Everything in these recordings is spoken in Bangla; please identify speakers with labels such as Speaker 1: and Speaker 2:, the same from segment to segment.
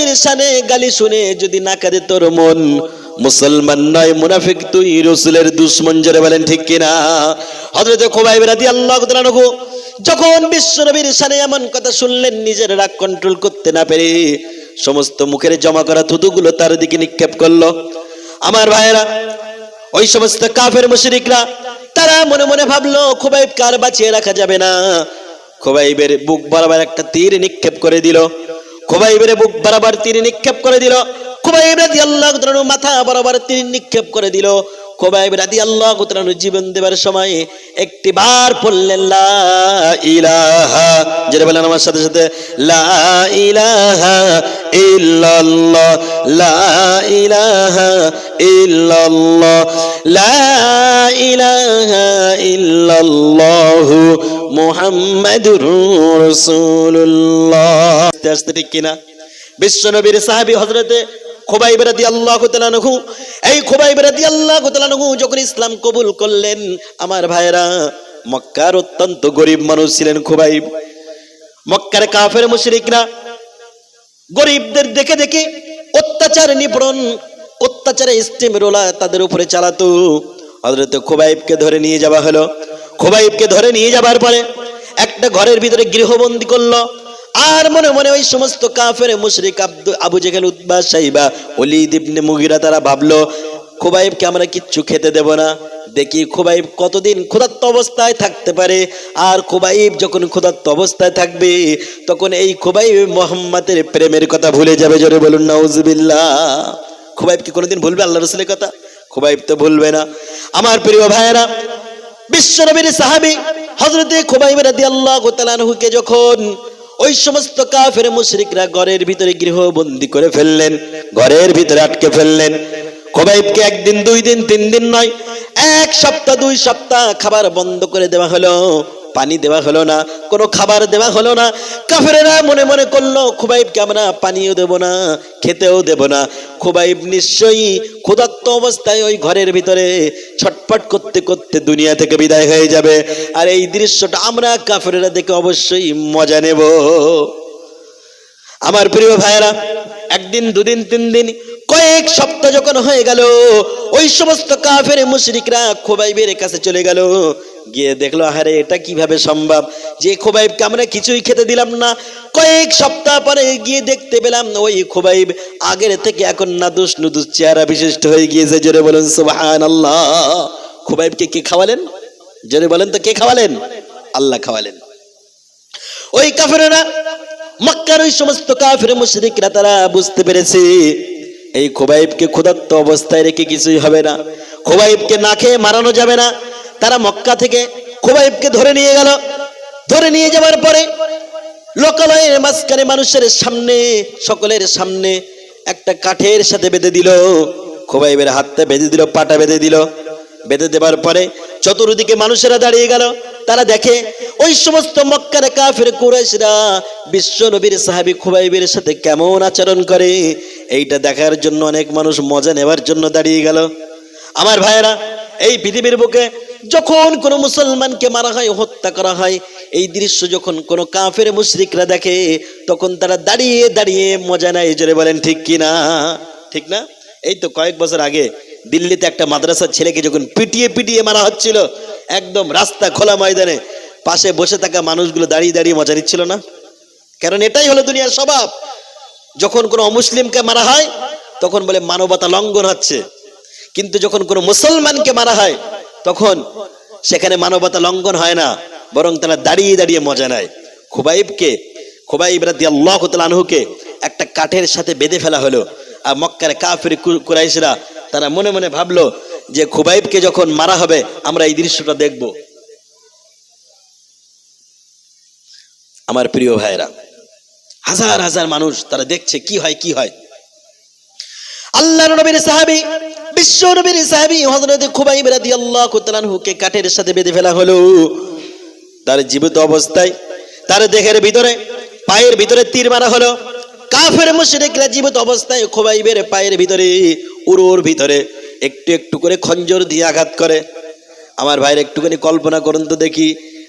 Speaker 1: নবীর শানে গালি শুনে যদি না কাঁদে তোর মন, মুসলমান নয়, মুনাফিক তুই, রসুলের দুশ্মন জোরে বলেন ঠিক কিনা? হযরত খুবাইব রাদিয়াল্লাহু তাআলা আনহু যখন বিশ্ব নবীর শানে এমন কথা শুনলেন, নিজের রাগ কন্ট্রোল করতে না পেরে সমস্ত মুখের জমা করা থুতুগুলো তার দিকে নিক্ষেপ করল। আমার ভাইয়েরা, ওই সমস্ত কাফের মুশরিকরা, তারা মনে মনে ভাবলো খুবাইব কার বাঁচিয়ে রাখা যাবে না। খুবাইবের বুক বরাবর একটা তীর নিক্ষেপ করে দিল। খুবাইবের বুক বরাবর তীর নিক্ষেপ করে দিল। খুবাইব রাদিয়াল্লাহু তাআলা মাথা বরাবর তীর নিক্ষেপ করে দিল। খুবাইব রাদিয়াল্লাহু তাআলা জীবন দেবার সময় একটি বার পড়লেন, লা ইলাহা যেটা বলেন আমার সাথে সাথে, লা ইলাহা ইল্লাল্লাহ, লা ইলাহা ইল্লাল্লাহ, লা ইলাহা ইল্লাল্লাহ মুহাম্মাদুর রাসূলুল্লাহ। আস্তে ঠিক কিনা? বিশ্বনবীর সাহাবী হযরতে খুবাইব রাদিয়াল্লাহু তাআলা আনহু, এই খুবাইব রাদিয়াল্লাহু তাআলা আনহু যখন ইসলাম কবুল করলেন, আমার ভাইরা মক্কার অত্যন্ত গরিব মানুষ ছিলেন খুবাইব। মক্কার কাফের মুশরিকরা গরিবদের দেখে দেখে অত্যাচার নিপড়ন, অত্যাচারে স্টিম রোলা তাদের উপরে চালাতো। হযরত খুবাইবকে ধরে নিয়ে যাওয়া হলো। খুবাইবকে ধরে নিয়ে যাবার পরে একটা ঘরের ভিতরে গৃহবন্দী করল। আর মনে মনে ওই সমস্ত কাফের মুশরিক আব্দু আবু জেহেল, উতবা, সাইবা, ওলিদ ইবনে মুগিরা তারা ভাবলো, খুবাইবকে আমরা কিচ্ছু খেতে দেব না। দেখি খুবাইব কতদিন ক্ষুধার্ত অবস্থায় থাকতে পারে। আর খুবাইব যখন ক্ষুধার্ত অবস্থায় থাকবে, তখন এই খুবাইব মোহাম্মদের প্রেমের কথা ভুলে যাবে। জোরে বলুন, নাউজুবিল্লাহ। খুবাইব কি কোনোদিন ভুলবে আল্লাহ রসুলের কথা? খুবাইব তো ভুলবে না। আমার প্রিয় ভাইয়েরা বিশ্বনবীর সাহাবি হজরতে খুবাইব রাদিয়াল্লাহু আল্লাহ গোতালানহুকে যখন ওই সমস্ত কাফের মুশরিকরা ঘরের ভিতরে গৃহবন্দী করে ফেললেন, ঘরের ভিতরে আটকে ফেললেন, খুবাইবকে একদিন, দুই দিন, তিন দিন নয়, এক সপ্তাহ, দুই সপ্তাহ খাবার বন্ধ করে দেওয়া হলো। পানি দেওয়া হলো না, কোনো খাবার দেওয়া হলো না। কাফেরেরা মনে মনে করল, খুবাইবকে আমরা পানিও দেব না, খেতেও দেব না। খুবাইব নিশ্চয়ই ক্ষুধার্ত অবস্থায় ওই ঘরের ভিতরে ছটফট করতে করতে দুনিয়া থেকে বিদায় হয়ে যাবে। আর এই দৃশ্যটা আমরা কাফেরেরা দেখে অবশ্যই মজা নেব। আমার প্রিয় ভাইয়েরা, একদিন, দুদিন, তিন দিন, কয়েক সপ্তাহ যখন হয়ে গেল, ওই সমস্ত কাফের মুশরিকরা খোবাইবের কাছে চলে গেল। গিয়ে দেখল আরে এটা কীভাবে সম্ভব? যে খোবাইবকে আমরা কিছুই খেতে দিলাম না। কয়েক সপ্তাহ পরে গিয়ে দেখতে পেলাম, ওই খোবাইব আগের থেকে এখন নাদুস নুদুস চেহারা বিশিষ্ট হয়ে গিয়েছে। জোরে বলুন সুবাহান আল্লাহ খোবাইবকে কে খাওয়ালেন? জোরে বলেন তো, কে খাওয়ালেন? আল্লাহ খাওয়ালেন। ওই কাফেরেরা, মক্কার ওই সমস্ত কাফের মুশরিকরা, তারা বুঝতে পেরেছে, এই খোবাইবকে ক্ষুধার্ত অবস্থায় রেখে কিছুই হবে না। খোবাইবকে না খেয়ে মারানো যাবে না। তারা মক্কা থেকে খোবাইবকে ধরে নিয়ে গেল। ধরে নিয়ে যাওয়ার পরে লোকালয়ের মাঝখানে মানুষের সামনে, সকলের সামনে একটা কাঠের সাথে বেঁধে দিল। খোবাইবের হাতটা বেঁধে দিল, পাটা বেঁধে দিল। বেঁধে দেবার পরে চতুর্দিকে মানুষেরা দাঁড়িয়ে গেল। তারা দেখে ওই সমস্ত মক্কার কাফের কুরাইশরা বিশ্ব নবীর সাহাবী খুবাইবের সাথে কেমন আচরণ করে, এইটা দেখার জন্য অনেক মানুষ মজা নেবার জন্য দাঁড়িয়ে গেল। আমার ভাইয়েরা এই পৃথিবীর বুকে যখন কোনো মুসলমানকে মারা হয়, হত্যা করা হয়, এই দৃশ্য যখন কোনো কাফের মুশরিকরা দেখে, তখন তারা দাঁড়িয়ে দাঁড়িয়ে মজা নেয়, জোরে বলেন, ঠিক কি না? ঠিক না? এই তো কয়েক বছর আগে দিল্লিতে একটা মাদ্রাসার ছেলেকে যখন পিটিয়ে পিটিয়ে মারা হচ্ছিল, একদম রাস্তা খোলা ময়দানে, পাশে বসে থাকা মানুষগুলো দাঁড়িয়ে দাঁড়িয়ে মজা নিচ্ছিল না? কারণ এটাই হলো দুনিয়ার স্বভাব। যখন কোনো অমুসলিমকে মারা হয়, তখন বলে মানবতা লঙ্ঘন হচ্ছে। কিন্তু যখন কোনো মুসলমানকে মারা হয়, তখন সেখানে মানবতা লঙ্ঘন হয় না, বরং তারা দাঁড়িয়ে দাঁড়িয়ে মজা নেয়। খুবাইবকে, খুবাইব আনহুকে একটা কাঠের সাথে বেঁধে ফেলা হলো, আর মক্কার কাফের কুরাইশরা তারা মনে মনে ভাবলো যে খুবাইবকে যখন মারা হবে, আমরা এই দৃশ্যটা দেখব। আমার প্রিয় ভাইরা হাজার হাজার মানুষ তারা দেখছে কি হয় কি হয়। আল্লাহ নবীর সাহাবী বিশ্ব নবীর সাহাবী হযরত খুবাইব রাদিয়াল্লাহু তাআলা হুকে কাঠের সাথে বেঁধে ফেলা হলো। তার জীবিত অবস্থায়, তার দেহের ভিতরে, পায়ের ভিতরে তীর মারা হলো। কাফের মুশরিকরা জীবিত অবস্থায় খুবাইবের পায়ের ভিতরে, উরুর ভিতরে একটু একটু করে খঞ্জর দিয়ে আঘাত করে। আমার ভাইয়ের একটুখানি কল্পনা করুন তো দেখি,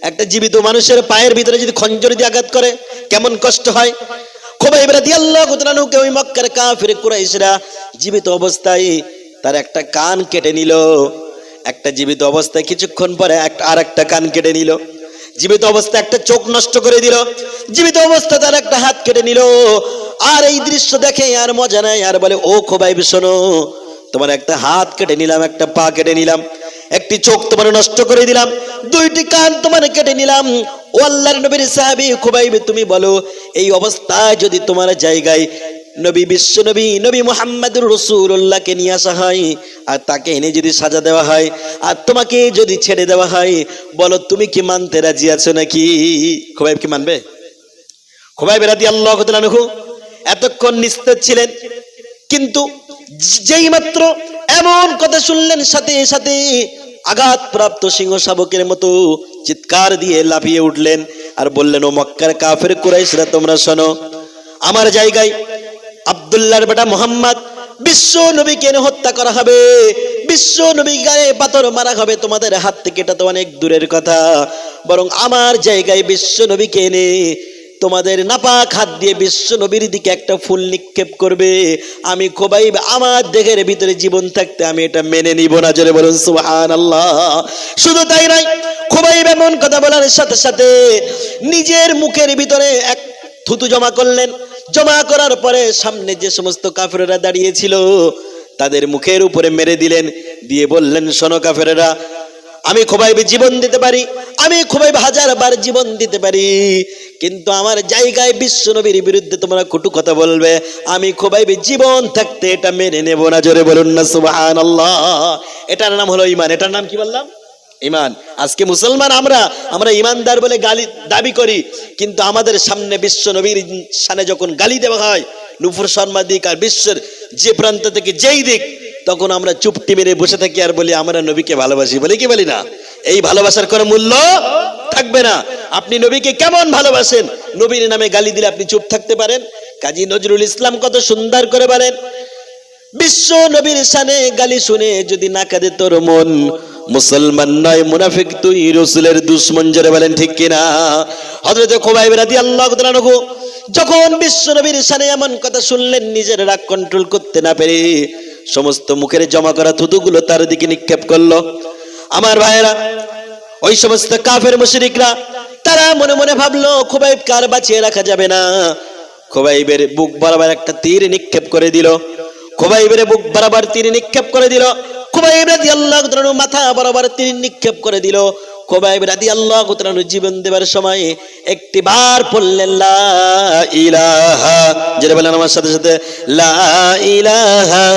Speaker 1: একটা জীবিত মানুষের পায়ের ভিতরে যদি খঞ্জর দিয়ে আঘাত করে, কেমন কষ্ট হয়? খোবাইব রাদিয়াল্লাহু তাআলাকে ওই মক্কার কাফির কুরাইশরা জীবিত অবস্থায় তার একটা কান কেটে নিল। একটা জীবিত অবস্থায় কিছুক্ষণ পরে আর একটা কান কেটে নিল। জীবিত অবস্থায় একটা চোখ নষ্ট করে দিল। জীবিত অবস্থা তার একটা হাত কেটে নিল। আর এই দৃশ্য দেখে আর মজা নাই। আর বলে, ও খোবাইব, শোনো, তোমার একটা হাত কেটে নিলাম, একটা পা কেটে নিলাম। একটি চোখ তোমার নষ্ট করে দিলাম। দুইটি কান তোমার কেটে নিলাম। ও আল্লাহর নবীর সাহাবী খুবাইবে, তুমি বলো, এই অবস্থায় যদি তোমার জায়গায় নবী বিশ্ব নবী নবী মোহাম্মদুর রসুল্লাহকে নিয়ে আসা হয়, আর তাকে এনে যদি সাজা দেওয়া হয়, আর তোমাকে যদি ছেড়ে দেওয়া হয়, বলো তুমি কি মানতে রাজি আছো নাকি? খুবাইব কি মানবে? খুবাইব রাদি আল্লাহ এতক্ষণ নিস্তেজ ছিলেন, কিন্তু যেই মাত্র এমন কথা শুনলেন, সাথে সাথে আঘাত প্রাপ্ত সিংহ শাবকের মতো চিৎকার দিয়ে লাফিয়ে উঠলেন, আর বললেন, ও মক্কার কাফের কুরাইশরা, তোমরা শোনো, আমার জায়গায় আব্দুল্লাহর বেটা মোহাম্মদ, বিশ্ব নবীকে হত্যা করা হবে। বিশ্ব নবী গায়ে পাথর মারা হবে, তোমাদের হাত থেকে এটা তো অনেক দূরের কথা। বরং আমার জায়গায় বিশ্ব নবীকে এনে তোমাদের নাপাক হাত দিয়ে বিশ্ব নবীর দিকে একটা ফুল নিক্ষেপ করবে। আমি খোবাই আমার দেহের ভিতরে জীবন থাকতে আমি এটা মেনে নিব না, জোরে বলুন সুহান আল্লাহ শুধু তাই নয় খোবাই এমন কথা বলার সাথে সাথে নিজের মুখের ভিতরে এক থুতু জমা করলেন। জমা করার পরে সামনে যে সমস্ত কাফেরেরা দাঁড়িয়েছিল, তাদের মুখের উপরে মেরে দিলেন। দিয়ে বললেন, শোনো কাফেরা আমি খোবাইবে জীবন দিতে পারি, আমি খোবাইবে হাজার বার জীবন দিতে পারি, কিন্তু আমার জায়গায় বিশ্ব নবীর বিরুদ্ধে তোমরা কটু কথা বলবে। আমি খোবাইবে জীবন থাকতে এটা মেনে নেব না। জোরে বলুন না আল্লাহ এটার নাম হলো ইমান এটার নাম কি বললাম? ইমান। আজকে মুসলমান আমরা আমরা ইমানদার বলে গালি, দাবি করি, কিন্তু আমাদের সামনে বিশ্ব নবীর সামনে যখন গালি দেওয়া হয়, নুপুর শর্মা দিক আর বিশ্বের যে প্রান্ত থেকে যেই দিক, তখন আমরা চুপটি মেরে বসে থাকি আর বলি, আমরা নবীকে ভালোবাসি বলি কি বলি না? এই ভালোবাসার কোনো মূল্য থাকবে না। আপনি নবীকে কেমন ভালোবাসেন? নবীর নামে গালি দিলে আপনি চুপ থাকতে পারেন। কাজী নজরুল ইসলাম কত সুন্দর করে বলেন, বিশ্ব নবীর সানে গালি শুনে যদি না কাঁদে তোর মন মুসলমান নয়, মুনাফিক তুই, রসুলের দুশ্মন জোরে বলেন ঠিক কিনা? হজরত খোবাইব আল্লাহ তাআলা যখন বিশ্ব নবীর সানে এমন কথা শুনলেন, নিজের রাগ কন্ট্রোল করতে না পেরে সমস্ত মুখের জমা করা থুতুগুলো তার দিকে নিক্ষেপ করল। আমার ভাইয়েরা, ওই সমস্ত কাফের মুশরিকরা, তারা মনে মনে ভাবলো খোবাইব কার বাঁচিয়ে রাখা যাবে না। খোবাইবের বুক বরাবর একটা তীর নিক্ষেপ করে দিল। খোবাইবের বুক বরাবর তীর নিক্ষেপ করে দিল। খোবাইব রাদি আল্লাহ মাথা বরাবর তীর নিক্ষেপ করে দিল। খোবাইব রাদি আল্লাহ জীবন দেবার সময় একটি বার পড়লেন ইলাহা যেটা বলেন আমার সাথে সাথে, লা ইলাহা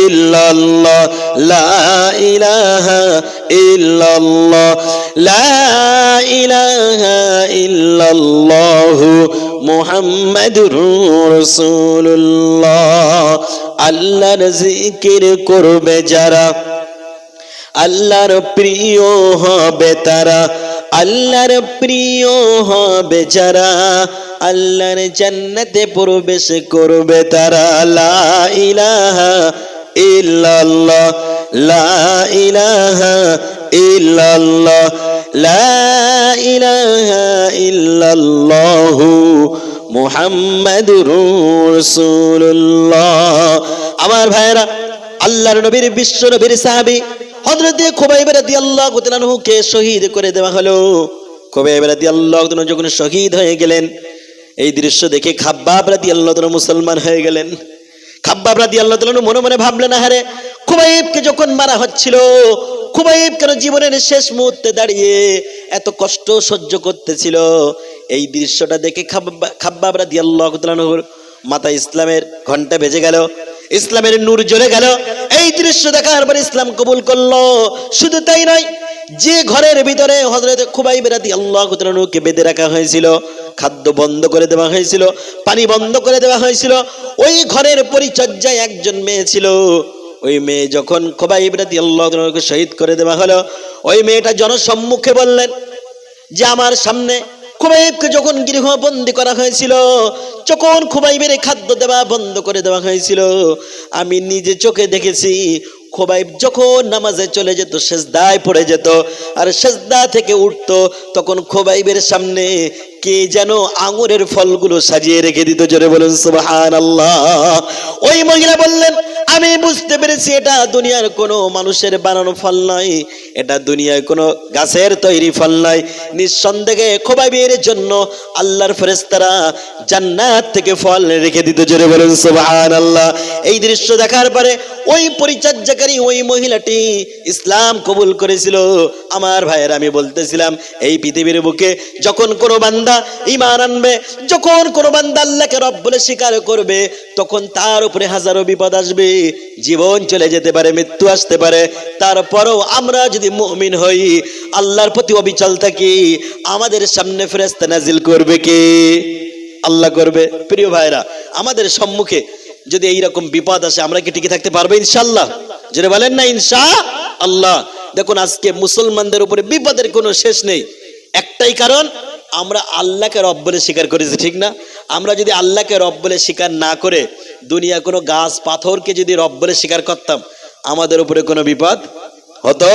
Speaker 1: ইল্লাল্লাহ লা ইলাহা ইল্লাল্লাহ লা ইলাহা ইল্লাল্লাহ মুহাম্মাদুর রাসূলুল্লাহ আল্লাহর জিকির করবে যারা, আল্লাহর প্রিয় হবে তারা, আল্লাহর প্রিয় হবে যারা, আল্লাহর জান্নাতে প্রবেশ করবে তারা, লা ইলাহা ইল্লাল্লাহ, লা ইলাহা ইল্লাল্লাহ, লা ইলাহা ইল্লাল্লাহ মুহাম্মাদুর রাসূলুল্লাহ। আমার ভাইরা আল্লাহর নবীর, বিশ্ব নবীর সাহাবী হযরত খুবাইব রাদিয়াল্লাহু তাআলাকে শহীদ করে দেওয়া হলো। খুবাইব রাদিয়াল্লাহু তাআলা যখন শহীদ হয়ে গেলেন, এই দৃশ্য দেখে খাব্বাব রাদিয়াল্লাহু তাআলা মুসলমান হয়ে গেলেন। খাব্বাব রাদিয়াল্লাহু তাআলা মনে মনে ভাবলেন আরে খুবাইবকে যখন মারা হচ্ছিল, খুবাইব কেন জীবনের শেষ মুহূর্তে দাঁড়িয়ে এত কষ্ট সহ্য করতেছিল। এই দৃশ্যটা দেখে খাব্বা- খাব্বাব রাদিয়াল্লাহু তাআলার মাতা ইসলামের ঘণ্টা বেজে গেল, ইসলামের নূর জ্বলে গেল। এই দৃশ্য দেখার পর ইসলাম কবুল করল। শুধু তাই নয়, যে ঘরের ভিতরে হজরত খুবাই বেরাতি আল্লাহ কে বেঁধে রাখা হয়েছিল, খাদ্য বন্ধ করে দেওয়া হয়েছিল, পানি বন্ধ করে দেওয়া হয়েছিল, ওই ঘরের পরিচর্যায় একজন মেয়ে ছিল। ওই মেয়ে যখন খোবাই ইবরাতি আল্লাহকে শহীদ করে দেওয়া হলো, ওই মেয়েটা জনসম্মুখে বললেন যে আমার সামনে খুবাইবকে যখন গৃহবন্দী করা হয়েছিল, যখন খুবাইবের খাদ্য দেওয়া বন্ধ করে দেওয়া হয়েছিল, আমি নিজে চোখে দেখেছি খোবাইব যখন নামাজে চলে যেত, সেজদায় পড়ে যেত, আর সেজদা থেকে উঠতো, তখন খোবাইবের সামনে কে যেন আঙুরের ফলগুলো সাজিয়ে রেখে দিত, জোরে বলুন সুবহান আল্লাহ ওই মহিলা বললেন আমি বুঝতে পেরেছি এটা দুনিয়ার কোনো মানুষের বানানো ফল নয় এটা দুনিয়ায় কোনো গাছের তৈরি ফল নয় নিঃসন্দেহে খোবাইবের জন্য আল্লাহর ফেরেস্তারা জান্নাত থেকে ফল রেখে দিত, জোরে বলুন সুবহান আল্লাহ এই দৃশ্য দেখার পরে ওই পরিচর্যাকারী, ওই মহিলাটি ইসলাম কবুল করেছিল। আমার ভাইয়ের আমি বলতেছিলাম, এই পৃথিবীর বুকে যখন কোনো বান্দা ইমান আনবে, যখন কোনো বান্দা আল্লাহকে রব বলে স্বীকার করবে, তখন তার উপরে হাজারো বিপদ আসবে। জীবন চলে যেতে পারে, মৃত্যু আসতে পারে। তারপরও আমরা যদি মুমিন হই, আল্লাহর প্রতি অবিচল থাকি, আমাদের সামনে ফেরেস্তা নাজিল করবে কে? আল্লাহ করবে। প্রিয় ভাইরা, আমাদের সম্মুখে যদি এইরকম বিপদ আসে, আমরা কি টিকে থাকতে পারব ইনশাল্লাহ যেটা বলেন না ইনশা আল্লাহ দেখুন, আজকে মুসলমানদের উপরে বিপদের কোনো শেষ নেই। একটাই কারণ, আমরা আল্লাহকে রব বলে স্বীকার করেছি, ঠিক না? আমরা যদি আল্লাহকে রব বলে স্বীকার না করে দুনিয়া কোনো গাছ পাথরকে যদি রব বলে স্বীকার করতাম আমাদের উপরে কোনো বিপদ হতো